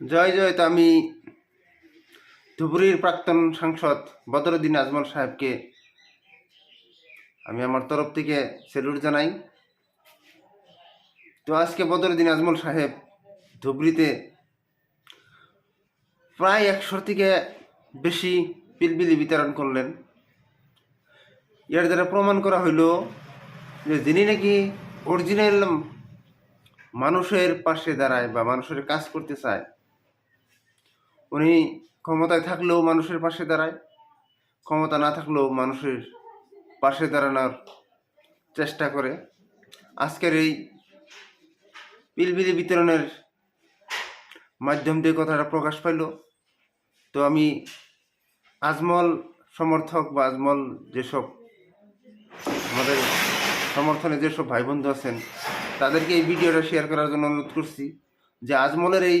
জয় জয় তো আমি ধুবুরির প্রাক্তন সাংসদ বদরুদ্দিন আজমল সাহেবকে আমি আমার তরফ থেকে সেলুট জানাই। তো আজকে বদরুদ্দিন আজমল সাহেব ধুবড়িতে প্রায় একশো থেকে বেশি পিলবিলি বিতরণ করলেন। এর দ্বারা প্রমাণ করা হইল যে যিনি নাকি অরিজিনাল মানুষের পাশে দাঁড়ায় বা মানুষের কাজ করতে চায় উনি ক্ষমতায় থাকলেও মানুষের পাশে দাঁড়ায়, ক্ষমতা না থাকলেও মানুষের পাশে দাঁড়ানোর চেষ্টা করে। আজকের এই পিলবিলি বিতরণের মাধ্যম দিয়ে কথাটা প্রকাশ পাইল। তো আমি আজমল সমর্থক বা আজমল যেসব আমাদের সমর্থনে যেসব ভাই বন্ধু আছেন, তাদেরকে এই ভিডিওটা শেয়ার করার জন্য অনুরোধ করছি যে আজমলের এই